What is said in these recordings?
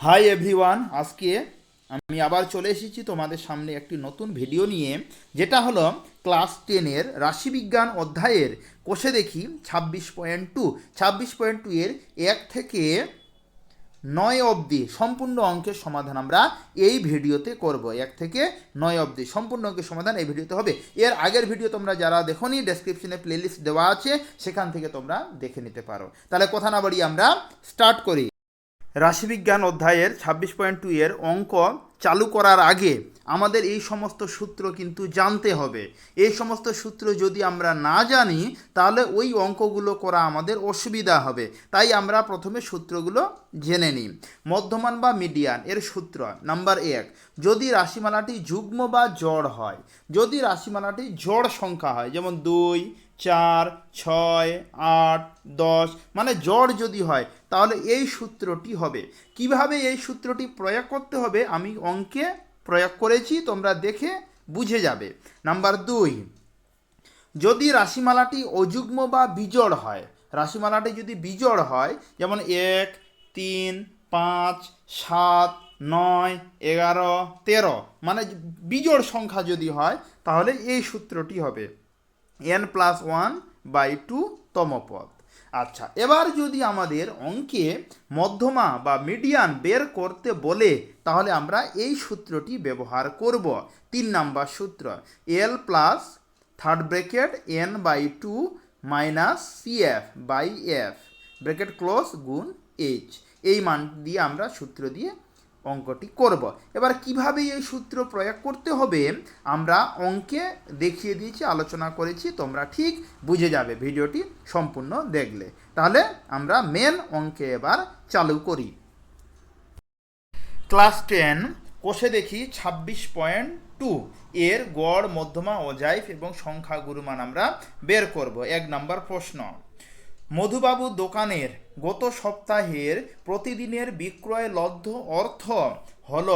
Hi everyone আজকে আমি আবার চলে এসেছি তোমাদের সামনে একটি নতুন ভিডিও নিয়ে, যেটা হলো ক্লাস টেনের রাশিবিজ্ঞান অধ্যায়ের কোষে দেখি ছাব্বিশ পয়েন্ট টু ছাব্বিশ পয়েন্ট টু এর এক থেকে নয় অবধি সম্পূর্ণ অঙ্কের সমাধান আমরা এই ভিডিওতে করব। এক থেকে নয় অবধি সম্পূর্ণ অঙ্কের সমাধান এই ভিডিওতে হবে। এর আগের ভিডিও তোমরা যারা দেখোনি ডেসক্রিপশনে প্লেলিস্ট দেওয়া আছে, সেখান থেকে তোমরা দেখে নিতে পারো। তাহলে কথা না বাড়িয়ে আমরা স্টার্ট করি। রাশিবিজ্ঞান অধ্যায়ের ছাব্বিশ পয়েন্ট টু এর অঙ্ক চালু করার আগে আমাদের এই সমস্ত সূত্র কিন্তু জানতে হবে। এই সমস্ত সূত্র যদি আমরা না জানি, তাহলে ওই অঙ্কগুলো করা আমাদের অসুবিধা হবে। তাই আমরা প্রথমে সূত্রগুলো জেনে নিই। মধ্যমান বা মিডিয়ান এর সূত্র নাম্বার এক, যদি রাশিমালাটি যুগ্ম বা জড় হয়, যদি রাশিমালাটি জড় সংখ্যা হয়, যেমন দুই, চার, ছয়, আট, দশ মানে জড় যদি হয়, তাহলে এই সূত্রটি হবে। কীভাবে এই সূত্রটি প্রয়োগ করতে হবে, আমি অঙ্কে প্রয়োগ করেছি, তোমরা দেখে বুঝে যাবে। নাম্বার দুই, যদি রাশিমালাটি অযুগ্ম বা বিজড় হয়, রাশিমালাটি যদি বিজড় হয়, যেমন এক, তিন, পাঁচ, সাত, নয়, এগারো, তেরো মানে বিজোড় সংখ্যা যদি হয়, তাহলে এই সূত্রটি হবে। N plus one by two তম পদ। আচ্ছা এবার যদি আমাদের অঙ্কে মধ্যমা বা মিডিয়ান বের করতে বলে, তাহলে আমরা এই সূত্রটি ব্যবহার করব। তিন নাম্বার সূত্র L plus third bracket N by two minus C F by F bracket close গুণ এইচ এই মান দিয়ে আমরা সূত্র দিয়ে অঙ্কটি করব। এবার কীভাবে এই সূত্র প্রয়োগ করতে হবে? আমরা অঙ্কে দেখিয়ে দিয়েছি, আলোচনা করেছি, তোমরা ঠিক বুঝে যাবে ভিডিওটি সম্পূর্ণ দেখলে। তাহলে আমরা মেন অঙ্কে এবার চালু করি। ক্লাস টেন কোষে দেখি ছাব্বিশ পয়েন্ট টু এর গড়, মধ্যমা, অজাইফ এবং সংখ্যা গুরুমান আমরা বের করব। এক নম্বর প্রশ্ন। মধুবাবু দোকানের গত সপ্তাহের প্রতিদিনের বিক্রয় লব্ধ অর্থ হল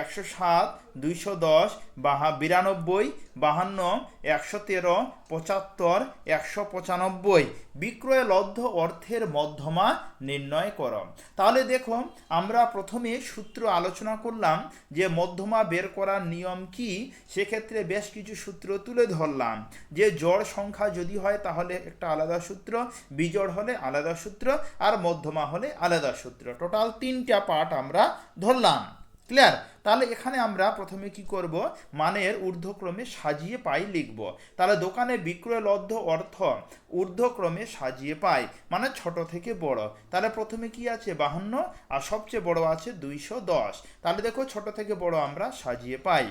একশো সাত, দুইশো দশ, বাহা বিরানব্বই, বাহান্ন, একশো তেরো, পঁচাত্তর, একশো পঁচানব্বই। বিক্রয় লব্ধ অর্থের মধ্যমা নির্ণয় কর। তাহলে দেখো, আমরা প্রথমে সূত্র আলোচনা করলাম যে মধ্যমা বের করার নিয়ম কি, সেক্ষেত্রে বেশ কিছু সূত্র তুলে ধরলাম। যে জড় সংখ্যা যদি হয়, তাহলে একটা আলাদা সূত্র, বিজড় হলে আলাদা সূত্র, আর মধ্যমা হলে আলাদা সূত্র। টোটাল তিনটা পার্ট আমরা ধরলাম। ক্লিয়ার তাহলে এখানে আমরা প্রথমে কি করব? মানের ঊর্ধ্বক্রমে সাজিয়ে পাই লিখব। তাহলে দোকানে বিক্রয় লব্ধ অর্থ ঊর্ধ্বক্রমে সাজিয়ে পাই মানে ছোট থেকে বড়। তাহলে প্রথমে কি আছে? বাহান্ন, আর সবচেয়ে বড় আছে দুইশো দশ। তাহলে দেখো ছোট থেকে বড় আমরা সাজিয়ে পাই।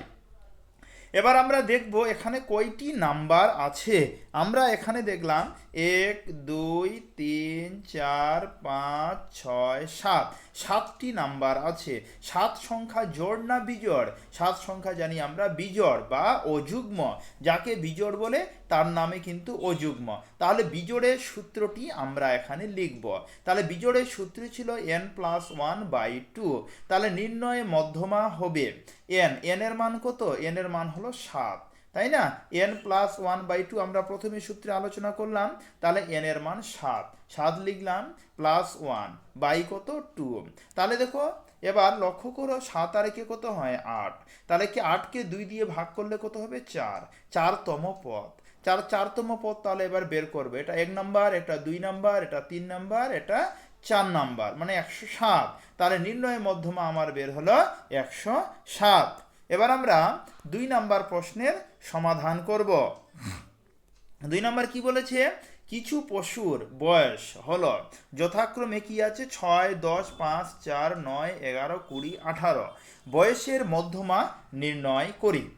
এবার আমরা দেখব এখানে কয়টি নাম্বার আছে। আমরা এখানে দেখলাম এক, দুই, তিন, চার, পাঁচ, ছয়, সাত। সাতটি নাম্বার আছে। সাত সংখ্যা জোড় না বিজোড়? সাত সংখ্যা জানি আমরা বিজোড় বা অযুগ্ম। যাকে বিজোড় বলে তার নামে কিন্তু অযুগ্ম। তাহলে বিজোড়ের সূত্রটি আমরা এখানে লিখব। তাহলে বিজোড়ের সূত্র ছিল N plus one by two তাহলে নির্ণয়ে মধ্যমা হবে এন এন এর মান কত? এন এর মান হলো সাত। তাই না? N plus one by two আমরা প্রথমে সূত্রে আলোচনা করলাম, তাহলে এন এর মান সাত। সাত লিখলাম প্লাস ওয়ান বাই কত? টু তাহলে দেখো, এবার লক্ষ্য করো, সাত আর একে কত হয়? আট। তাহলে কি আটকে দুই দিয়ে ভাগ করলে কত হবে? চার। চারতম পথ। চার, চারতম পথ তাহলে এবার বের করবে। এটা এক নাম্বার, এটা দুই নাম্বার, এটা তিন নাম্বার, এটা চার নাম্বার মানে একশো সাত। তাহলে নির্ণয় মধ্যমা আমার বের হলো একশো সাত। এবার আমরা দুই নাম্বার প্রশ্নের সমাধান করব। দুই নম্বর কি বলেছে? কিছু পশুর বয়স হলো যথাক্রমে কি আছে? ছয়, দশ, পাঁচ, চার, নয়, এগারো, কুড়ি, আঠারো। বয়সের মধ্যমা নির্ণয় করি।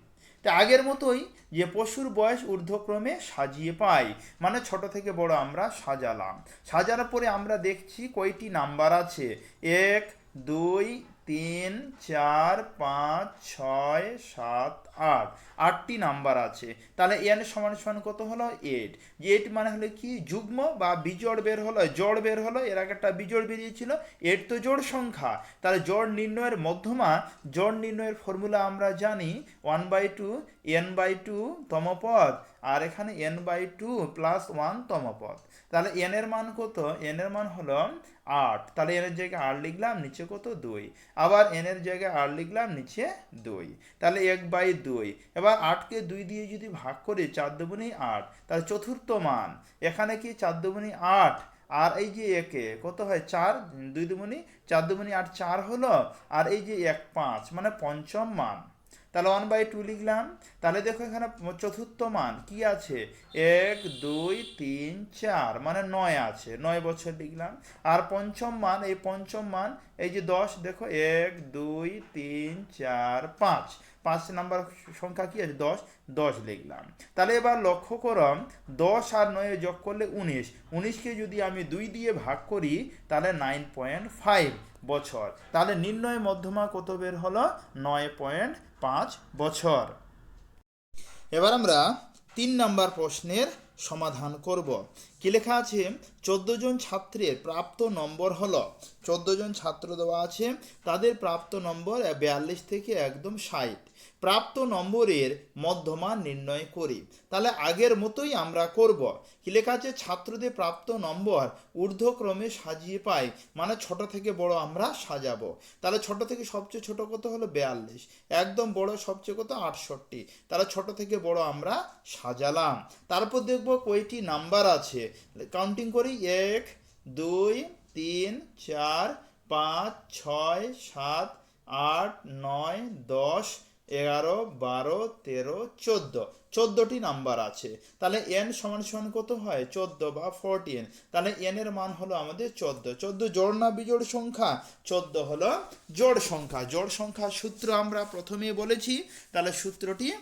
তা আগের মতোই যে পশুর বয়স ঊর্ধ্বক্রমে সাজিয়ে পাই মানে ছোট থেকে বড় আমরা সাজালাম। সাজানোর পরে আমরা দেখছি কয়টি নাম্বার আছে। এক, দুই তিন, চার, পাঁচ, ছয়, সাত, আট। আটটি নাম্বার আছে। তাহলে এন সমান সমান কত হলো? এইট এইট মানে হলো কি? যুগ্ম বা বিজোড় বের হলো, জোড় বের হলো। এর আগে একটা বিজোড় বেরিয়েছিল। এইট তো জোড় সংখ্যা। তাহলে জোড় নির্ণয়ের মধ্যমা, জোড় নির্ণয়ের ফর্মুলা আমরা জানি one by two N by two তম পদ আর এখানে N by two plus one তম পদ তাহলে এন এর মান কত? এন এর মান হলো আট। তাহলে এনের জায়গায় আট লিখলাম, নিচে কত? দুই। আবার এনের জায়গায় আট লিখলাম, নিচে দুই। তাহলে এক বাই দুই। এবার আটকে দুই দিয়ে যদি ভাগ করি চার দুগুণি আট, তাহলে চতুর্থ মান। এখানে কি চার দুগুণি আট? আর এই যে একে, কত হয়? চার, দুই দুগুণি, চার দুগুণি আট, চার হলো। আর এই যে এক পাঁচ মানে পঞ্চম মান। তাহলে ওয়ান বাই টু লিখলাম। তাহলে দেখো এখানে চতুর্থ মান কি আছে? এক, দুই, তিন, চার মানে নয় আছে, নয় বছর লিখলাম। আর পঞ্চম মান, এই পঞ্চম মান, এই যে দশ, দেখো, এক, দুই, তিন, চার, পাঁচ। পাঁচ নাম্বার সংখ্যা কি আছে? দশ দশ লিখলাম। তাহলে এবার লক্ষ্য করম দশ আর নয়ে যোগ করলে উনিশ। উনিশকে যদি আমি দুই দিয়ে ভাগ করি, তাহলে নাইন পয়েন্ট ফাইভ বছর। তাহলে নির্ণয় মধ্যমা কত বের হলো? নয় পয়েন্ট পাঁচ বছর। এবার আমরা তিন নম্বর প্রশ্নের সমাধান করব। কি লেখা আছে? চোদ্দ জন ছাত্রের প্রাপ্ত নম্বর হলো, চোদ্দ জন ছাত্র দেওয়া আছে, তাদের প্রাপ্ত নম্বর বিয়াল্লিশ থেকে একদম ষাট। প্রাপ্ত নম্বরের মধ্যমান নির্ণয় করি। তাহলে আগের মতোই আমরা করব। কি লেখা আছে? ছাত্রদের প্রাপ্ত নম্বর ঊর্ধ্বক্রমে সাজিয়ে পাই মানে ছোট থেকে বড় আমরা সাজাবো। তাহলে ছোট থেকে সবচেয়ে ছোট কত হলো? বিয়াল্লিশ। একদম বড় সবচেয়ে কত? আটষট্টি। তাহলে ছোট থেকে বড় আমরা সাজালাম। তারপর দেখব কয়টি নাম্বার আছে। কাউন্টিং করি, এক, দুই, তিন, চার, পাঁচ, ছয়, সাত, আট, নয়, দশ, এগারো, বারো, তেরো, চোদ্দ। চোদ্দোটি নাম্বার আছে। তাহলে এন সমান সমান কত হয়? চোদ্দ বা ফোরটিন তাহলে এন এর মান হলো আমাদের চোদ্দ। চোদ্দ জোড় না বিজোড় সংখ্যা? চোদ্দ হলো জোড় সংখ্যা। জোড় সংখ্যা সূত্র আমরা প্রথমে বলেছি। তাহলে সূত্রটি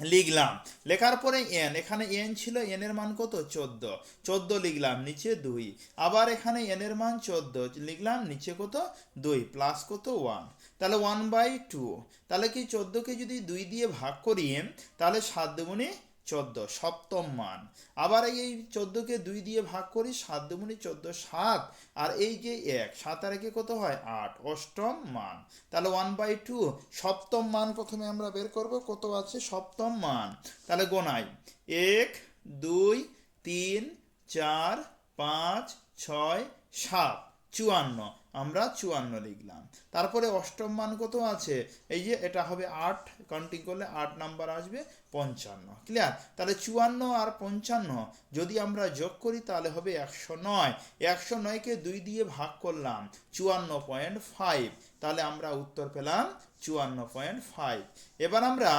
লিখলাম। লেখার পরে এন, এখানে এন ছিল এন এর মান কত? চোদ্দ। চোদ্দ লিখলাম, নিচে দুই। আবার এখানে এন এর মান চোদ্দ, লিখলাম, নিচে কত? দুই প্লাস কত? ওয়ান তাহলে ওয়ান বাই টু তাহলে কি চোদ্দোকে যদি দুই দিয়ে ভাগ করি তাহলে সাত দুগুণে চোদ্দ, সপ্তম মান। আবার এই চোদ্দোকে দুই দিয়ে ভাগ করি, সাত দুগুণে চোদ্দ, সাত। আর এই যে এক, সাত আর একে কত হয়? আট। অষ্টম মান। তাহলে ওয়ান বাই টু সপ্তম মান প্রথমে আমরা বের করব। কত আছে? সপ্তম মান। তাহলে গোনাই। এক, দুই, তিন, চার, পাঁচ, ছয়, সাত। চুয়ান্ন। আমরা চুয়ান্ন লিখলাম। তারপরে অষ্টম মান কত আছে? এই যে এটা হবে আট কাউন্টিং করলে আট নাম্বার আসবে পঞ্চান্ন। ক্লিয়ার তাহলে চুয়ান্ন আর পঞ্চান্ন যদি আমরা যোগ করি তাহলে হবে একশো নয়। একশো নয়কে দুই দিয়ে ভাগ করলাম, চুয়ান্ন পয়েন্ট ফাইভ। তাহলে আমরা উত্তর পেলাম চুয়ান্ন পয়েন্ট ফাইভ। এবার আমরা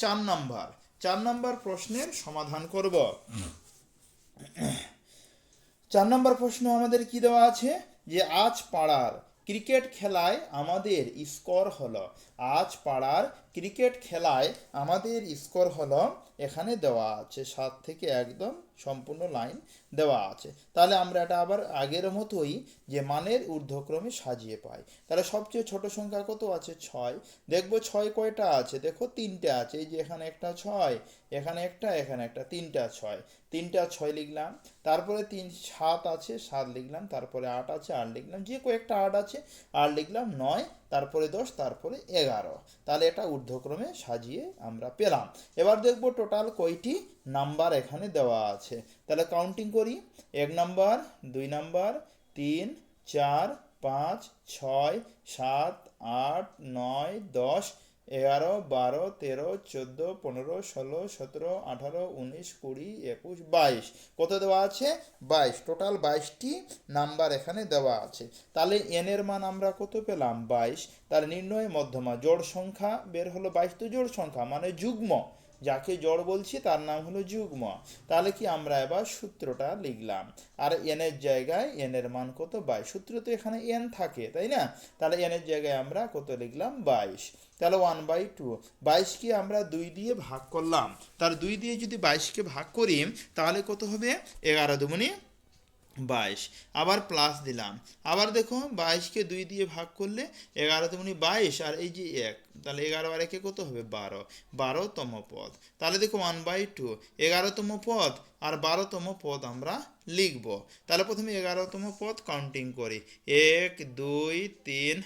চার নাম্বার চার নাম্বার প্রশ্নের সমাধান করব। চার নম্বর প্রশ্ন আমাদের কি দেওয়া আছে? যে আজ পাড়ার ক্রিকেট খেলায় আমাদের স্কোর হলো। আজ পাড়ার ক্রিকেট খেলায় আমাদের স্কোর হলো এখানে দেওয়া আছে সাত থেকে একদম সম্পূর্ণ লাইন দেওয়া আছে। তাহলে আমরা এটা আবার আগের মতোই যে মানের ঊর্ধ্বক্রমে সাজিয়ে পাই। তাহলে সবচেয়ে ছোট সংখ্যা কত আছে? ছয়। দেখব ছয় কয়টা আছে? দেখো তিনটে আছে। এই যে এখানে একটা ছয়, এখানে একটা এখানে একটা, তিনটা ছয়। তিনটা ছয় লিখলাম, তারপরে তিন, সাত আছে, সাত লিখলাম, তারপরে আট আছে, আট লিখলাম, যে কয়েকটা আট আছে, আট লিখলাম, নয় তারপরে দশ, তারপরে এগারো। তাহলে এটা ঊর্ধ্বক্রমে সাজিয়ে আমরা পেলাম। এবার দেখব টোটাল কয়টি নাম্বার এখানে দেওয়া আছে। তাহলে কাউন্টিং করি। এক নাম্বার, দুই নাম্বার, তিন, চার, পাঁচ, ছয়, সাত, আট, নয়, দশ এগারো, বারো, তেরো, চোদ্দ, পনেরো, ষোলো, সতেরো, আঠারো, উনিশ, কুড়ি, একুশ, বাইশ। কত দেওয়া আছে? বাইশ। টোটাল বাইশটি নাম্বার এখানে দেওয়া আছে। তাহলে এনের মান আমরা কত পেলাম? বাইশ। তার নির্ণয় মধ্যমা, জোড় সংখ্যা বের হলো বাইশ তো জোড় সংখ্যা মানে যুগ্ম। যাকে জড় বলছি, তার নাম হলো যুগ্ম। তাহলে কি আমরা এবার সূত্রটা লিখলাম? আর এনের জায়গায় এনের মান কত? বাইশ। সূত্র তো এখানে এন থাকে, তাই না? তাহলে এনের জায়গায় আমরা কত লিখলাম? বাইশ। তাহলে ওয়ান বাই টু বাইশকে আমরা দুই দিয়ে ভাগ করলাম। তার দুই দিয়ে যদি বাইশকে ভাগ করি, তাহলে কত হবে? এগারো দুগুণে বাইশ। আবার প্লাস দিলাম। আবার দেখো বাইশকে দুই দিয়ে ভাগ করলে এগারো দুগুণি বাইশ আর এই যে এক, তাহলে এগারো আর একে কত হবে? বারো। বারোতম পদ। তাহলে দেখো ওয়ান বাই টু এগারোতম পদ আর বারোতম পদ আমরা লিখব। তাহলে প্রথমে এগারোতম পদ কাউন্টিং করি। এক, দুই, তিন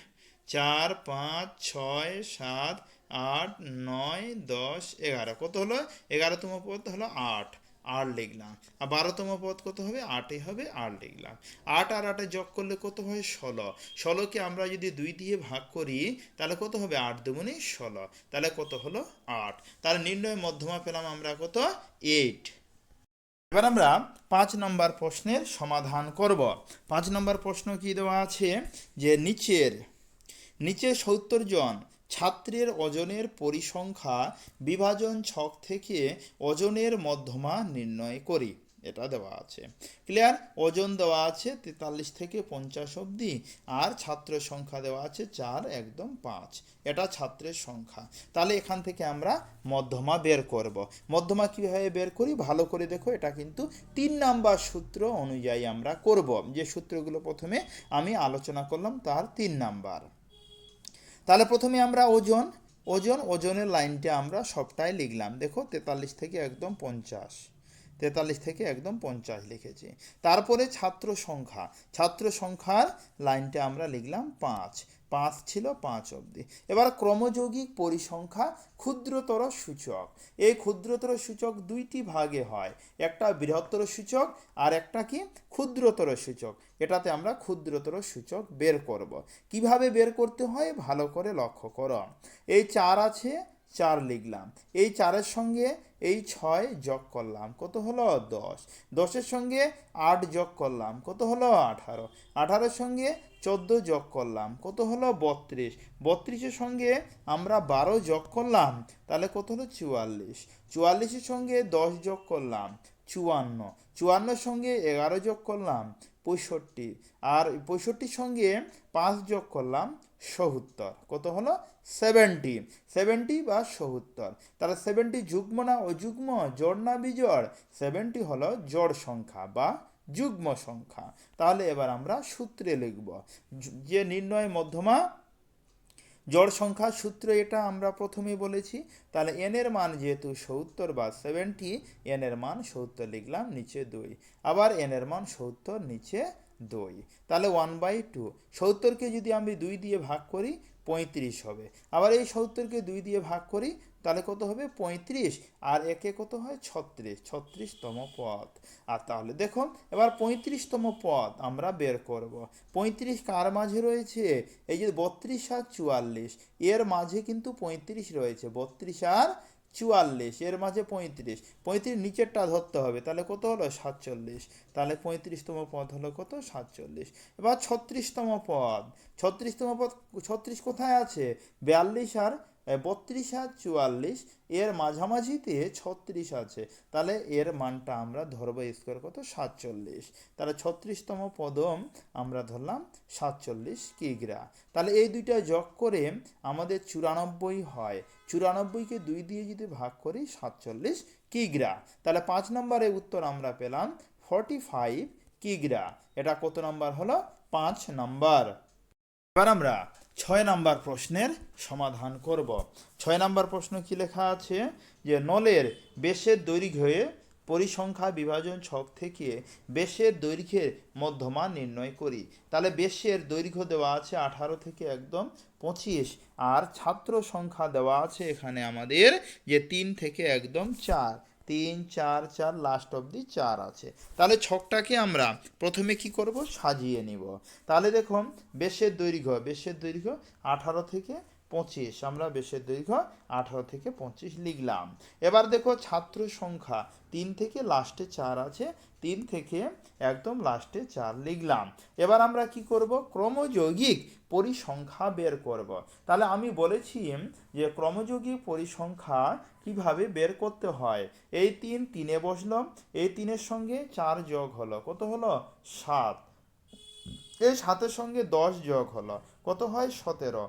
চার, পাঁচ, ছয়, সাত, আট, নয়, দশ, এগারো। কত হলো? এগারোতম পদ হলো আট। আট লিখলাম। আর বারোতম পদ কত হবে? আটে হবে, আট লিখলাম। আট আর আটে যোগ করলে কত হয়? ষোলো। ষোলোকে আমরা যদি দুই দিয়ে ভাগ করি, তাহলে কত হবে? আট দুগুণে ষোলো। তাহলে কত হলো? আট। তাহলে নির্ণয় মধ্যমা পেলাম আমরা কত? এইট। এবার আমরা পাঁচ নম্বর প্রশ্নের সমাধান করব। পাঁচ নম্বর প্রশ্ন কি দেওয়া আছে? যে নিচের নিচে সত্তর জন। ছাত্রের ওজনের পরিসংখ্যা বিভাজন ছক থেকে ওজনের মধ্যমা নির্ণয় করি। এটা দেওয়া আছে। ক্লিয়ার? ওজন দেওয়া আছে তেতাল্লিশ থেকে পঞ্চাশ অবধি আর ছাত্র সংখ্যা দেওয়া আছে চার, একদম পাঁচ। এটা ছাত্রের সংখ্যা। তাহলে এখান থেকে আমরা মধ্যমা বের করব। মধ্যমা কীভাবে বের করি? ভালো করে দেখো, এটা কিন্তু তিন নাম্বার সূত্র অনুযায়ী আমরা করব। যে সূত্রগুলো প্রথমে আমি আলোচনা করলাম, তার তিন নাম্বার। তাহলে প্রথমে আমরা ওজন ওজন, ওজনের লাইনটা আমরা সবটাই লিখলাম। দেখো, তেতাল্লিশ থেকে একদম পঞ্চাশ। তেতাল্লিশ থেকে একদম পঞ্চাশ লিখেছি। তারপরে ছাত্র সংখ্যা। ছাত্র সংখ্যার লাইনটা আমরা লিখলাম পাঁচ। পাঁচ ছিল পাঁচ অবধি। এবার ক্রমযৌগিক পরিসংখ্যা ক্ষুদ্রতর সূচক। এই ক্ষুদ্রতর সূচক দুইটি ভাগে হয়, একটা বৃহত্তর সূচক আর একটা কি? ক্ষুদ্রতর সূচক। এটাতে আমরা ক্ষুদ্রতর সূচক বের করব। কীভাবে বের করতে হয়? ভালো করে লক্ষ্য করো। এই চার আছে চার লিখলাম। এই চারের সঙ্গে এই ছয় যোগ করলাম, কত হলো? দশ। দশের সঙ্গে আট যোগ করলাম, কত হলো? আঠারো। আঠারোর সঙ্গে চোদ্দ যোগ করলাম, কত হলো? বত্রিশ। বত্রিশের সঙ্গে আমরা বারো যোগ করলাম, তাহলে কত হলো? চুয়াল্লিশ। চুয়াল্লিশের সঙ্গে দশ যোগ করলাম, চুয়ান্ন। চুয়ান্নর সঙ্গে এগারো যোগ করলাম, পঁয়ষট্টি। আর পঁয়ষট্টির সঙ্গে পাঁচ যোগ করলাম সত্তর। কত হলো? সেভেন্টি সেভেন্টি বা সত্তর। তাহলে সেভেন্টি যুগ্ম না অযুগ্ম? জোড় না বিজোড়? সেভেন্টি হলো জোড় সংখ্যা বা যুগ্ম সংখ্যা। তাহলে এবার আমরা সূত্রে লিখব। যে নির্ণয় মধ্যমা, জড় সংখ্যা সূত্র এটা আমরা প্রথমেই বলেছি। তাহলে এন এর মান যেহেতু সত্তর বা সেভেন্টি এন এর মান সত্তর লিখলাম, নিচে দুই। আবার এন এর মান সত্তর, নিচে দুই। তাহলে ওয়ান বাই টু সত্তরকে যদি আমি দুই দিয়ে ভাগ করি, পঁয়ত্রিশ হবে। আবার এই সত্তরকে দুই দিয়ে ভাগ করি, তাহলে কত হবে? পঁয়ত্রিশ। আর একে কত হয়? ছত্রিশ। ছত্রিশতম পদ। আর তাহলে দেখুন, এবার পঁয়ত্রিশতম পদ আমরা বের করব। পঁয়ত্রিশ কার মাঝে রয়েছে? এই যে বত্রিশ আর চুয়াল্লিশ। এর মাঝে কিন্তু পঁয়ত্রিশ রয়েছে। বত্রিশ আর চুয়াল্লিশ, এর মাঝে পঁয়ত্রিশ। পঁয়ত্রিশ নিচেরটা ধরতে হবে, তাহলে কত হলো? সাতচল্লিশ। তাহলে পঁয়ত্রিশতম পদ হলো কত? সাতচল্লিশ। এবার ছত্রিশতম পদ। ছত্রিশতম পদ, ছত্রিশ কোথায় আছে? বিয়াল্লিশ আর বত্রিশ আর চুয়াল্লিশ, এর মাঝামাঝিতে ছত্রিশ আছে। তাহলে এর মানটা আমরা ধরবো স্কোয়ার কত? সাতচল্লিশ। তাহলে ছত্রিশতম পদম আমরা ধরলাম সাতচল্লিশ কিগ্রা। তাহলে এই দুইটা যোগ করে আমাদের চুরানব্বই হয়। চুরানব্বইকে দুই দিয়ে যদি ভাগ করি, সাতচল্লিশ কিগ্রা। তাহলে পাঁচ নম্বরে উত্তর আমরা পেলাম ফর্টি ফাইভ কিগ্রা। এটা কত নাম্বার হলো? পাঁচ নাম্বার। এবার আমরা ছয় নাম্বার প্রশ্নের সমাধান করব। ছয় নাম্বার প্রশ্ন কি লেখা আছে? যে নলের বেশের দৈর্ঘ্যে পরিসংখ্যা বিভাজন ছক থেকে বেশের দৈর্ঘ্যের মধ্যমান নির্ণয় করি। তাহলে বেশের দৈর্ঘ্য দেওয়া আছে আঠারো থেকে একদম পঁচিশ। আর ছাত্র সংখ্যা দেওয়া আছে এখানে আমাদের যে তিন থেকে একদম চার। তিন, চার চার লাস্ট অবধি চার আছে। তাহলে ছকটাকে আমরা প্রথমে কি করব? সাজিয়ে নিব। তাহলে দেখুন, বেশের দৈর্ঘ্য বেশের দৈর্ঘ্য আঠারো থেকে পঁচিশ, আমরা বেশের দৈর্ঘ্য আঠারো থেকে পঁচিশ লিখলাম। এবার দেখো ছাত্র সংখ্যা, তিন থেকে লাস্টে চার আছে, তিন থেকে একদম লাস্টে চার লিখলাম। এবার আমরা কি করব? ক্রমযৌগিক পরিসংখ্যা বের করব। তাহলে আমি বলেছি যে ক্রমযৌগিক পরিসংখ্যা কীভাবে বের করতে হয়? এই তিন তিনে বসল এই তিনের সঙ্গে চার যোগ হলো, কত হলো? সাত। এই সাতের সঙ্গে দশ যোগ হলো, কত হয়? সতেরো।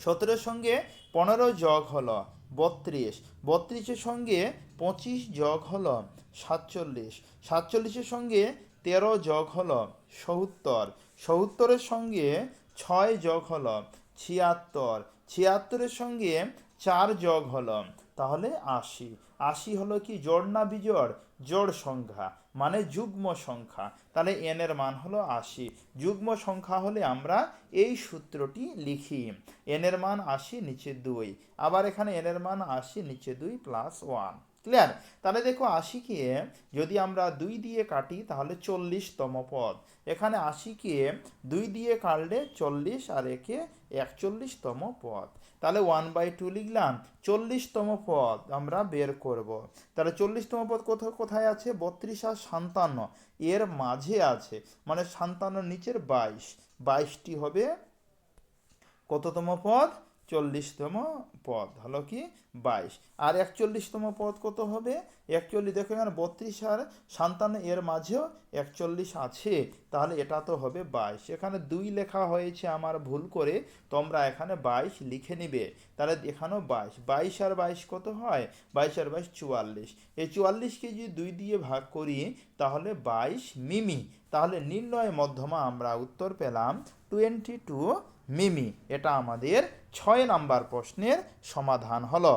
সতেরোর সঙ্গে পনেরো যোগ হলো বত্রিশ। বত্রিশের সঙ্গে পঁচিশ যোগ হলো সাতচল্লিশ। সাতচল্লিশের সঙ্গে তেরো যোগ হলো সত্তর। সত্তরের সঙ্গে ছয় যোগ হলো ছিয়াত্তর। ছিয়াত্তরের সঙ্গে চার যোগ হলো তাহলে আশি। আশি হলো কি জোড় না বিজোড়? জোড় সংখ্যা মানে যুগ্ম সংখ্যা। তাহলে এন এর মান হলো আশি। যুগ্ম সংখ্যা হলে আমরা এই সূত্রটি লিখি। এন এর মান আশি, নিচে দুই। আবার এখানে এন এর মান আশি, নিচে দুই প্লাস ওয়ান ক্লিয়ার তাহলে দেখো আশিকে যদি আমরা দুই দিয়ে কাটি, তাহলে চল্লিশতম পদ। এখানে আশিকে দুই দিয়ে কাটলে চল্লিশ আর একে একচল্লিশতম পদ। তাহলে ওয়ান বাই টু লিখলাম, চল্লিশতম পদ আমরা বের করব। তাহলে চল্লিশতম পদ কোথাও কোথায় আছে? বত্রিশ আর সান্তান্ন এর মাঝে আছে মানে সান্তান্ন নিচের বাইশ। বাইশটি হবে কততম পদ? চল্লিশতম পদ, হলো কি বাইশ। আর একচল্লিশতম পদ কত হবে? একচল্লিশ, দেখো এখানে বত্রিশ আর সাতান্ন এর মাঝেও একচল্লিশ আছে, তাহলে এটা তো হবে বাইশ। এখানে দুই লেখা হয়েছে আমার ভুল করে, তোমরা এখানে বাইশ লিখে নিবে। তাহলে এখানেও বাইশ। বাইশ আর বাইশ কত হয়? বাইশ আর বাইশ চুয়াল্লিশ। এই চুয়াল্লিশকে যদি দুই দিয়ে ভাগ করি, তাহলে বাইশ মিমি। তাহলে নির্ণয় মধ্যমা আমরা উত্তর পেলাম টোয়েন্টি টু মিমি, এটা আমাদের ছয় নাম্বার প্রশ্নের সমাধান হলো।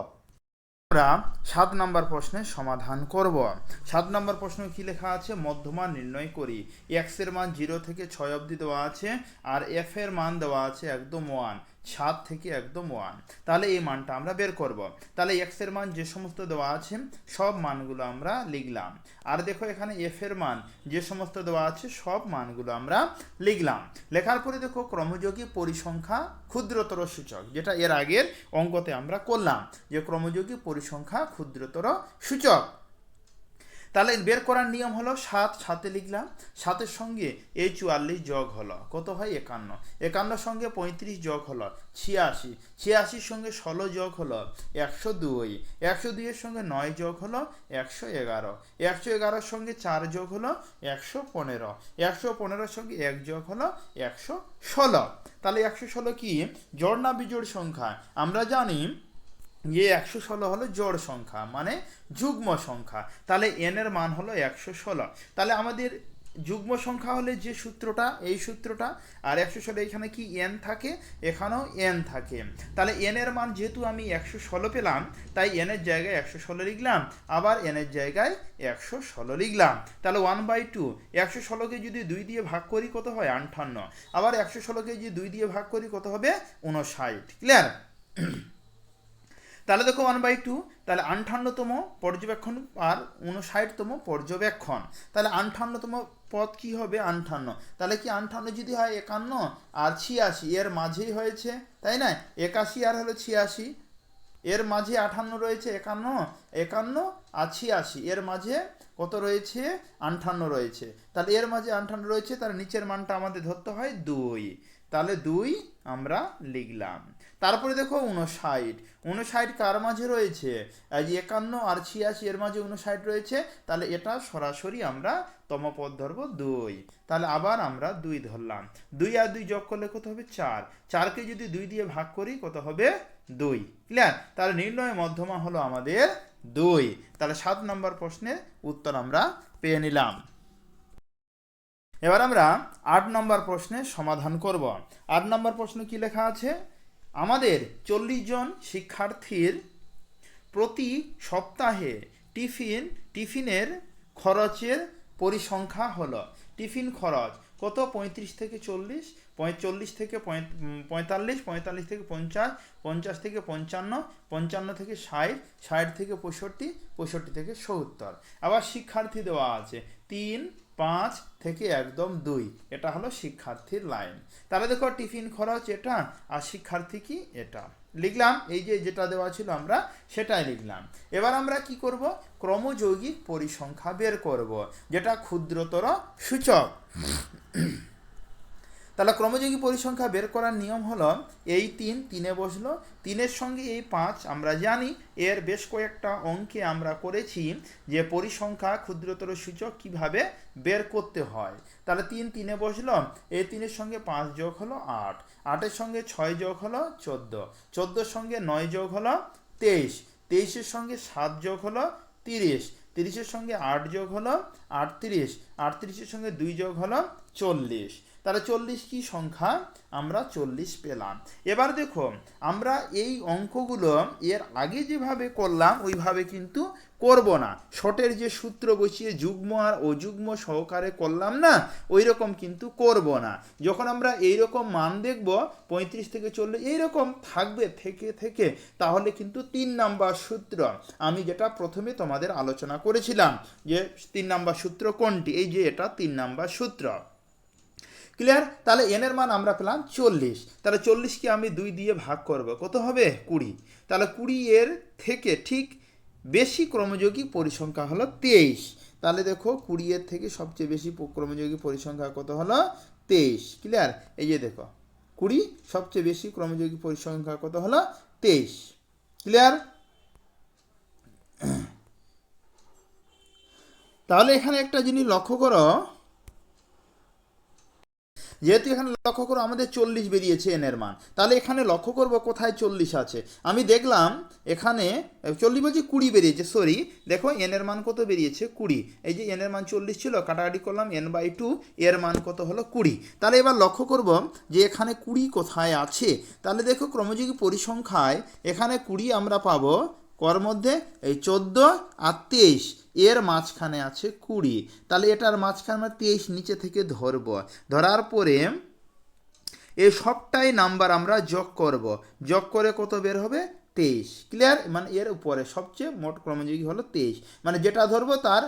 আমরা সাত নাম্বার প্রশ্নের সমাধান করব। সাত নাম্বার প্রশ্ন কি লেখা আছে? মধ্যমান নির্ণয় করি। এক্সের মান জিরো থেকে ছয় অবধি দেওয়া আছে আর এফ এর মান দেওয়া আছে একদম ওয়ান সাত থেকে একদম ওয়ান। তাহলে এই মানটা আমরা বের করব। তাহলে এক্সের মান যে সমস্ত দেওয়া আছে, সব মানগুলো আমরা লিখলাম। আর দেখো এখানে এফ এর মান যে সমস্ত দেওয়া আছে, সব মানগুলো আমরা লিখলাম। লেখার পরে দেখো ক্রমযোগী পরিসংখ্যা ক্ষুদ্রতর সূচক, যেটা এর আগের অঙ্কতে আমরা করলাম, যে ক্রমযোগী পরিসংখ্যা ক্ষুদ্রতর সূচক। তাহলে বের করার নিয়ম হলো সাত, সাতে লিখলাম। সাতের সঙ্গে এই চুয়াল্লিশ যোগ হলো। কত হয় একান্ন। একান্নর সঙ্গে পঁয়ত্রিশ যোগ হলো। ছিয়াশি। ছিয়াশির সঙ্গে ষোলো যোগ হলো একশো দুই। একশো দুইয়ের সঙ্গে নয় যোগ হলো একশো এগারো। একশো এগারোর সঙ্গে চার যোগ হলো একশো পনেরো। একশো পনেরোর সঙ্গে এক যোগ হলো একশো ষোলো। তাহলে একশো ষোলো কি? জোড় না বিজোড় সংখ্যা। আমরা জানি যে একশো ষোলো হলো জোড় সংখ্যা মানে যুগ্ম সংখ্যা। তাহলে এন এর মান হলো একশো ষোলো। তাহলে আমাদের যুগ্ম সংখ্যা হলে যে সূত্রটা, এই সূত্রটা, আর একশো ষোলো এখানে কি এন থাকে? এখানেও এন থাকে। তাহলে এন এর মান যেহেতু আমি একশো ষোলো পেলাম, তাই এন এর জায়গায় একশো ষোলো লিখলাম, আবার এন এর জায়গায় একশো ষোলো লিখলাম। তাহলে ওয়ান বাই টু একশো ষোলোকে যদি দুই দিয়ে ভাগ করি কত হয়? আটান্ন। আবার একশো ষোলোকে যদি দুই দিয়ে ভাগ করি কত হবে? উনষাট ক্লিয়ার তাহলে দেখো ওয়ান বাই টু তাহলে আটান্নতম পর্যবেক্ষণ আর উনষাটতম পর্যবেক্ষণ। তাহলে আটান্নতম পদ কি হবে? আটান্ন তাহলে কি আটান্ন যদি হয় একান্ন? আর ছিয়াশি। এর মাঝেই হয়েছে, তাই না? একাশি আর হলো ছিয়াশি। এর মাঝে আটান্ন রয়েছে, একান্ন। একান্ন আর ছিয়াশি। এর মাঝে কত রয়েছে? আটান্ন রয়েছে। তাহলে এর মাঝে আটান্ন রয়েছে তার নিচের মানটা আমাদের ধরতে হয় দুই। তাহলে দুই আমরা লিখলাম। তারপরে দেখো উনষাট উনষাট কার মাঝে রয়েছে? একান্ন আর ছিয়াশি এর মাঝে উনষাট রয়েছে, তাহলে এটা সরাসরি আমরা তমপদ ধরবো দুই। তাহলে আবার আমরা দুই ধরলাম। দুই আর দুই যোগ করলে কত হবে? চার। চারকে যদি দুই দিয়ে ভাগ করি, কত হবে? দুই। ক্লিয়ার? তাহলে নির্ণয় মধ্যমা হলো আমাদের দুই। তাহলে সাত নম্বর প্রশ্নের উত্তর আমরা পেয়ে নিলাম। এবার আমরা আট নম্বর প্রশ্নের সমাধান করব। আট নম্বর প্রশ্ন কি লেখা আছে? আমাদের চল্লিশ জন শিক্ষার্থীর প্রতি সপ্তাহে টিফিন, টিফিনের খরচের পরিসংখ্যা হলো। টিফিন খরচ কত? পঁয়ত্রিশ থেকে চল্লিশ, পঁয়তাল্লিশ থেকে পঁয়তাল্লিশ পঁয়তাল্লিশ থেকে পঞ্চাশ পঞ্চাশ থেকে পঞ্চান্ন পঞ্চান্ন থেকে ষাট ষাট থেকে পঁয়ষট্টি পঁয়ষট্টি থেকে সত্তর। আবার শিক্ষার্থী দেওয়া আছে। তিন পাঁচ থেকে একদম দুই। এটা হলো শিক্ষার্থীর লাইন। তাহলে দেখো টিফিন খরচ এটা আর শিক্ষার্থী কি এটা। লিখলাম, এই যে যেটা দেওয়া ছিল আমরা সেটাই লিখলাম। এবার আমরা কি করব? ক্রমযৌগিক পরিসংখ্যা বের করব, যেটা ক্ষুদ্রতর সূচক। তাহলে ক্রমযোগী পরিসংখ্যা বের করার নিয়ম হলো, এই তিন তিনে বসল, তিনের সঙ্গে এই পাঁচ আমরা জানি, এর বেশ কয়েকটা অঙ্কে আমরা করেছি যে পরিসংখ্যা ক্ষুদ্রতর সূচক কীভাবে বের করতে হয়। তাহলে তিন তিনে বসল, এই তিনের সঙ্গে পাঁচ যোগ হলো আট, আটের সঙ্গে ছয় যোগ হলো চোদ্দ, চোদ্দোর সঙ্গে নয় যোগ হলো তেইশ, তেইশের সঙ্গে সাত যোগ হলো তিরিশ, তিরিশের সঙ্গে আট যোগ হলো আটত্রিশ, আটত্রিশের সঙ্গে দুই যোগ হলো চল্লিশ। তাহলে চল্লিশ কি সংখ্যা? আমরা চল্লিশ পেলাম। এবার দেখো, আমরা এই অঙ্কগুলো এর আগে যেভাবে করলাম, ওইভাবে কিন্তু করব না। শটের যে সূত্র বসিয়ে যুগ্ম আর অযুগ্ম সহকারে করলাম না ওই রকম কিন্তু করব না। যখন আমরা এই রকম মান দেখব, পঁয়ত্রিশ থেকে চল্লিশ, এইরকম থাকবে থেকে থেকে, তাহলে কিন্তু তিন নাম্বার সূত্র। আমি যেটা প্রথমে তোমাদের আলোচনা করেছিলাম, যে তিন নাম্বার সূত্র কোনটি? এই যে এটা তিন নাম্বার সূত্র। ক্লিয়ার তাহলে এন এর মান আমরা পেলাম চল্লিশ। তাহলে চল্লিশকে আমি দুই দিয়ে ভাগ করব। কত হবে? কুড়ি। তাহলে কুড়ি এর থেকে ঠিক বেশি ক্রমযোগী পরিসংখ্যা হলো তেইশ। তাহলে দেখো কুড়ি এর থেকে সবচেয়ে বেশি ক্রমযোগী পরিসংখ্যা কত হলো? তেইশ। ক্লিয়ার এই যে দেখো। কুড়ি সবচেয়ে বেশি ক্রমযোগী পরিসংখ্যা কত হলো? তেইশ। ক্লিয়ার তাহলে এখানে একটা জিনিস লক্ষ্য করো। যেহেতু এখানে লক্ষ্য করো আমাদের চল্লিশ বেরিয়েছে এনের মান, তাহলে এখানে লক্ষ্য করব কোথায় চল্লিশ আছে? আমি দেখলাম এখানে চল্লিশ বলছি কুড়ি বেরিয়েছে সরি দেখো এনের মান কত বেরিয়েছে? কুড়ি। এই যে এনের মান চল্লিশ ছিল, কাটাকাটি করলাম, এন বাই টু এর মান কত হলো? কুড়ি। তাহলে এবার লক্ষ্য করব যে এখানে কুড়ি কোথায় আছে? তাহলে দেখো ক্রমযোগী পরিসংখ্যায় এখানে কুড়ি আমরা পাবো, কর মধ্যে, এই চোদ্দ আর তেইশ। এর মাঝখানে আছে কুড়ি। তাহলে এটার মাঝখানে আমরা তেইশ, নিচে থেকে ধরব। ধরার পরে এই সবটাই নাম্বার আমরা যোগ করব। যোগ করে কত বের হবে? তেইশ। ক্লিয়ার? মানে এর উপরে সবচেয়ে মোট ক্রমযোগী হলো তেইশ। মানে যেটা ধরবো তার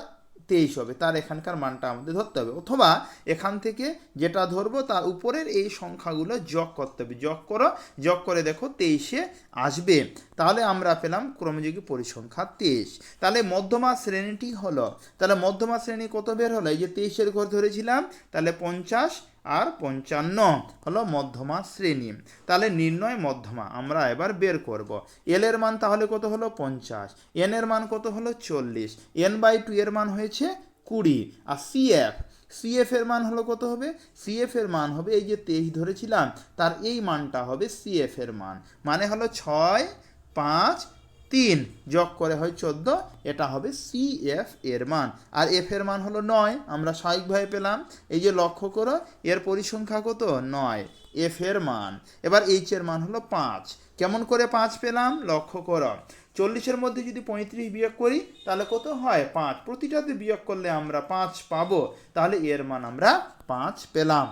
তেইশ হবে, তার এখানকার মানটা আমাদের ধরতে হবে। অথবা এখান থেকে যেটা ধরবো তার উপরের এই সংখ্যাগুলো যোগ করতে হবে। যোগ করো, যোগ করে দেখো তেইশে আসবে। তাহলে আমরা পেলাম ক্রমযোগী পরিসংখ্যা তেইশ। তাহলে মধ্যমা শ্রেণীটি হলো, তাহলে মধ্যমা শ্রেণি কত বের হলো? এই যে তেইশের ঘর ধরেছিলাম, তাহলে পঞ্চাশ আর পঞ্চান্ন, হলো মধ্যমা শ্রেণি। তাহলে নির্ণয় মধ্যমা, আমরা এবার বের করব। এল এর মান তাহলে কত হলো? পঞ্চাশ। এন এর মান কত হলো? চল্লিশ। এন বাই টু এর মান হয়েছে কুড়ি। আর সিএফ সিএফ এর মান হলো কত হবে? সিএফ এর মান হবে, এই যে তেইশ ধরেছিলাম, তার এই মানটা হবে সিএফ এর মান। মানে হলো ছয়, পাঁচ তিন যোগ করে হয় চোদ্দ, এটা হবে সি এফ এর মান। আর এফ এর মান হলো নয়, আমরা স্বাভাবিকভাবে পেলাম। এই যে লক্ষ্য করো, এর পরিসংখ্যা কত? নয়। এফ এর মান। এবার এইচ এর মান হলো পাঁচ। কেমন করে পাঁচ পেলাম? লক্ষ্য করো। চল্লিশের মধ্যে যদি পঁয়ত্রিশ বিয়োগ করি, তাহলে কত হয়? পাঁচ। প্রতিটাতে বিয়োগ করলে আমরা পাঁচ পাবো। তাহলে এর মান আমরা পাঁচ পেলাম।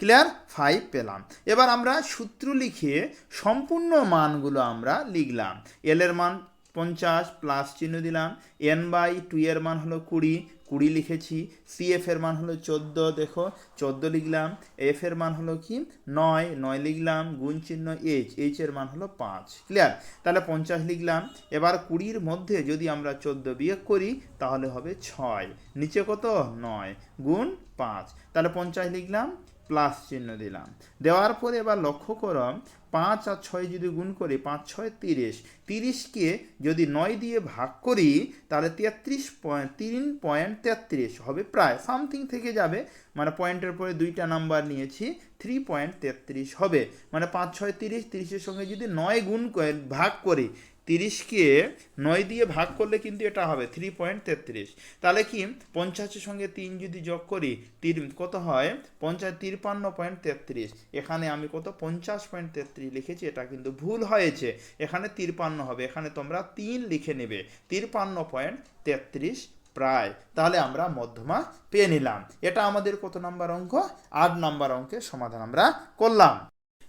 ক্লিয়ার ফাইভ পেলাম। এবার আমরা সূত্র লিখে সম্পূর্ণ মানগুলো আমরা লিখলাম। এল এর মান পঞ্চাশ প্লাস চিহ্ন দিলাম। এন বাই টু এর মান হলো কুড়ি কুড়ি লিখেছি। সি এফ এর মান হলো চোদ্দ, দেখো, চোদ্দ লিখলাম। এফ এর মান হলো কি? নয় নয় লিখলাম, গুণ চিহ্ন এইচ এইচ এর মান হলো পাঁচ। ক্লিয়ার তাহলে পঞ্চাশ লিখলাম। এবার কুড়ির মধ্যে যদি আমরা চোদ্দ বিয়োগ করি, তাহলে হবে ছয়। নিচে কত? নয়, গুণ পাঁচ। তাহলে পঞ্চাশ লিখলাম। প্লাস চিহ্ন দিলাম। দেওয়ার পরে এবার লক্ষ্য করো, পাঁচ আর ছয় যদি গুণ করি, পাঁচ, ছয়, তিরিশ। তিরিশকে যদি নয় দিয়ে ভাগ করি, তাহলে তেত্রিশ পয়েন্ট, তিন পয়েন্ট তেত্রিশ হবে প্রায়। সামথিং থেকে যাবে মানে পয়েন্টের পরে দুইটা নাম্বার নিয়েছি, থ্রি পয়েন্ট তেত্রিশ হবে। মানে পাঁচ, ছয়, তিরিশ, তিরিশের সঙ্গে যদি নয় গুণ ভাগ করি তিরিশকে নয় দিয়ে ভাগ করলে কিন্তু এটা হবে থ্রি পয়েন্ট তেত্রিশ। তাহলে কি? পঞ্চাশের সঙ্গে তিন যদি যোগ করি তির কত হয়? পঞ্চাশ, তিরপান্ন পয়েন্ট তেত্রিশ। এখানে আমি কত? পঞ্চাশ পয়েন্ট তেত্রিশ লিখেছি, এটা কিন্তু ভুল হয়েছে। এখানে তিরপান্ন হবে, এখানে তোমরা তিন লিখে নেবে। তিরপান্ন পয়েন্ট তেত্রিশ প্রায়। তাহলে আমরা মধ্যমা পেয়ে নিলাম। এটা আমাদের কত নাম্বার অঙ্ক? আট নাম্বার অঙ্কের সমাধান আমরা করলাম।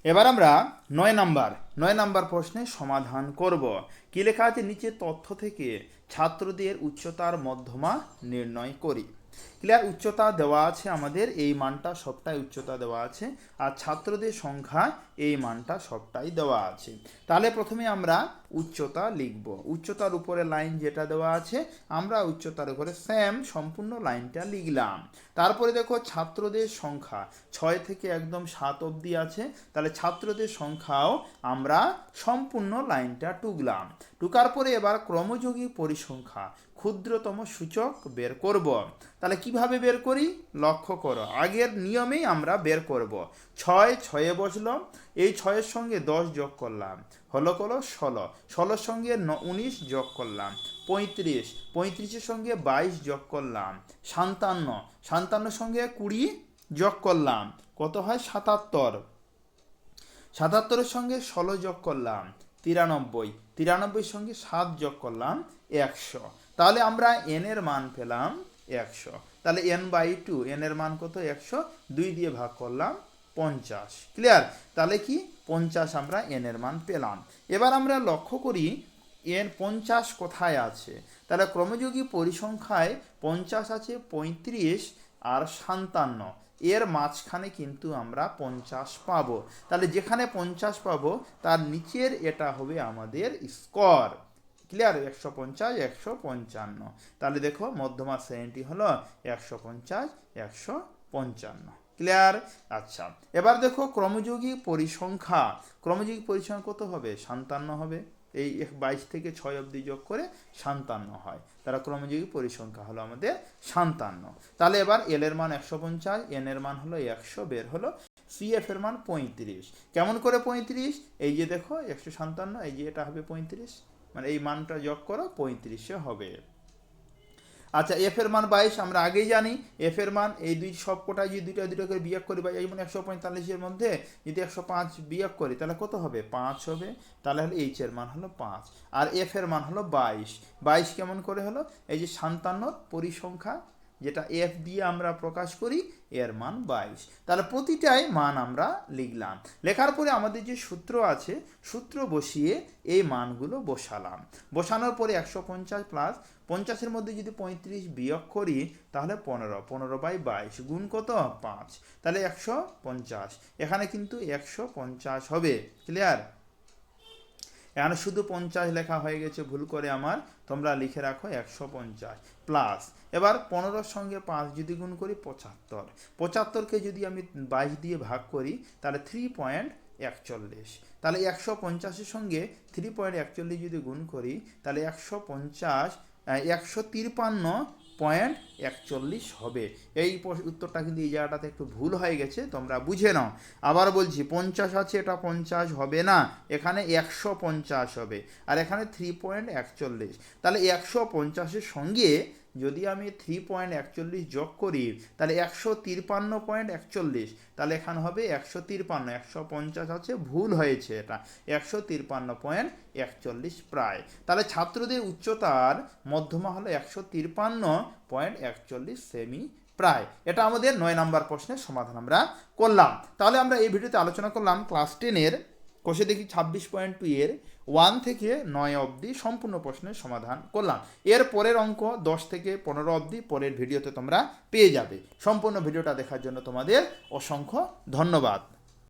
এবার আমরা নয় নাম্বার নয় নাম্বার প্রশ্নে সমাধান করব। কি লেখা আছে? নিচে তথ্য থেকে ছাত্রদের উচ্চতার মধ্যমা নির্ণয় করি। ক্লিয়ার উচ্চতা দেওয়া আছে আমাদের, এই মানটা সবটাই উচ্চতা দেওয়া আছে, আর ছাত্রদের সংখ্যা এই মানটা সবটাই দেওয়া আছে। তাহলে প্রথমে আমরা উচ্চতা লিখব। উচ্চতার উপরে লাইন যেটা দেওয়া আছে, আমরা উচ্চতার উপরে স্যাম সম্পূর্ণ লাইনটা লিখলাম। তারপরে দেখো ছাত্রদের সংখ্যা, ছয় থেকে একদম সাত অবধি আছে, তাহলে ছাত্রদের সংখ্যাও আমরা সম্পূর্ণ লাইনটা টুকলাম। টুকার পরে এবার ক্রমযোগী পরিসংখ্যা ক্ষুদ্রতম সূচক বের করব। তাহলে কীভাবে বের করি? লক্ষ্য করো, আগের নিয়মেই আমরা বের করব। ছয় ছয়ে বসল এই ছয়ের সঙ্গে দশ যোগ করলাম। হলো কলো ষোলো, ষোলোর সঙ্গে ন, উনিশ যোগ করলাম। পঁয়ত্রিশ, পঁয়ত্রিশের সঙ্গে বাইশ যোগ করলাম। সাতান্ন, সাতান্নর সঙ্গে কুড়ি যোগ করলাম। কত হয়? সাতাত্তর। সাতাত্তরের সঙ্গে ষোলো যোগ করলাম, তিরানব্বই। তিরানব্বই সঙ্গে সাত যোগ করলাম, একশো। তাহলে আমরা এন এর মান পেলাম একশো। তাহলে এন বাই টু এন এর মান কত? একশো। দুই দিয়ে ভাগ করলাম পঞ্চাশ। ক্লিয়ার তাহলে কি? পঞ্চাশ আমরা এন এর মান পেলাম। এবার আমরা লক্ষ্য করি এর পঞ্চাশ কোথায় আছে? তাহলে ক্রমযোগী পরিসংখ্যায় পঞ্চাশ আছে পঁয়ত্রিশ আর সাতান্ন। এর মাঝখানে কিন্তু আমরা পঞ্চাশ পাবো। তাহলে যেখানে পঞ্চাশ পাবো, তার নিচের এটা হবে আমাদের স্কোর ক্লিয়ার একশো পঞ্চাশ, একশো পঞ্চান্ন। তাহলে দেখো, মধ্যমা শ্রেণীটি হলো একশো পঞ্চাশ, একশো পঞ্চান্ন। ক্লিয়ার আচ্ছা এবার দেখো ক্রমযোগী পরিসংখ্যা। ক্রমযোগী পরিসংখ্যা কত হবে? সাতান্ন হবে। এই এক বাইশ থেকে ছয় অবধি যোগ করে সাতান্ন হয়। তারা ক্রমযোগী পরিসংখ্যা হলো আমাদের সাতান্ন। তাহলে এবার এল এর মান একশো পঞ্চাশ এন এর মান হলো একশো, বের হলো সিএফ এর মান পঁয়ত্রিশ। কেমন করে পঁয়ত্রিশ? এই যে দেখো, একশো সাতান্ন, এই যে এটা হবে পঁয়ত্রিশ। মানে এই মানটা যোগ করো, পঁয়ত্রিশে হবে। আচ্ছা এফ এর মান বাইশ, আমরা আগেই জানি এফ এর মান এই দুই সব যদি দুইটা দুটো করে বিয়োগ করি, বা যেমন একশো পঁয়তাল্লিশের মধ্যে যদি একশো পাঁচ বিয়োগ করি, তাহলে কত হবে? পাঁচ হবে। তাহলে হলো এইচ এর মান হলো পাঁচ। আর এফ এর মান হলো বাইশ। বাইশ কেমন করে হলো? এই যে সান্তান্ন পরিসংখ্যা যেটা এফ দিয়ে আমরা প্রকাশ করি, এর মান বাইশ। তাহলে প্রতিটাই মান আমরা লিখলাম। লেখার পরে আমাদের যে সূত্র আছে, সূত্র বসিয়ে এই মানগুলো বসালাম। বসানোর পরে একশো পঞ্চাশ প্লাস পঞ্চাশের মধ্যে যদি পঁয়ত্রিশ বিয়োগ করি, তাহলে পনেরো পনেরো বাই বাইশ গুণ কত? পাঁচ। তাহলে একশো পঞ্চাশ। এখানে কিন্তু একশো পঞ্চাশ হবে। ক্লিয়ার এখানে শুধু পঞ্চাশ লেখা হয়ে গেছে? ভুল করে আমার তোমরা লিখে রাখো একশো পঞ্চাশ প্লাস এবার পনেরোর সঙ্গে পাঁচ যদি গুণ করি, পঁচাত্তর। পঁচাত্তরকে যদি আমি বাইশ দিয়ে ভাগ করি, তাহলে থ্রি পয়েন্ট একচল্লিশ। তাহলে একশো পঞ্চাশের সঙ্গে থ্রি পয়েন্ট একচল্লিশ যদি গুণ করি, তাহলে একশো পঞ্চাশ একশো তিরপান্ন পয়েন্ট একচল্লিশ হবে। এই উত্তরটা কিন্তু এই জায়গাটাতে একটু ভুল হয়ে গেছে, তোমরা বুঝে নাও। আবার বলছি, পঞ্চাশ আছে, এটা পঞ্চাশ হবে না। এখানে একশো পঞ্চাশ হবে। আর এখানে থ্রি পয়েন্ট একচল্লিশ। তাহলে একশো পঞ্চাশের সঙ্গে যদি আমি থ্রি পয়েন্ট একচল্লিশ যোগ করি, তাহলে একশো তিরপান্ন পয়েন্ট একচল্লিশ। তাহলে এখানে হবে একশো তিরপান্ন, একশো পঞ্চাশ আছে ভুল হয়েছে এটা। একশো তিরপান্ন পয়েন্ট একচল্লিশ প্রায়। তাহলে ছাত্রদের উচ্চতার মধ্যমা হলো একশো তিরপান্ন পয়েন্ট একচল্লিশ সেমি প্রায়। এটা আমাদের নয় নাম্বার প্রশ্নের সমাধান আমরা করলাম। তাহলে আমরা এই ভিডিওতে আলোচনা করলাম ক্লাস টেনের কোষে দেখি ছাব্বিশ পয়েন্ট টু এর ওয়ান থেকে নয় অবধি সম্পূর্ণ প্রশ্নের সমাধান করলাম। এর পরের অঙ্ক দশ থেকে পনেরো অবধি, পরের ভিডিওতে তোমরা পেয়ে যাবে। সম্পূর্ণ ভিডিওটা দেখার জন্য তোমাদের অসংখ্য ধন্যবাদ।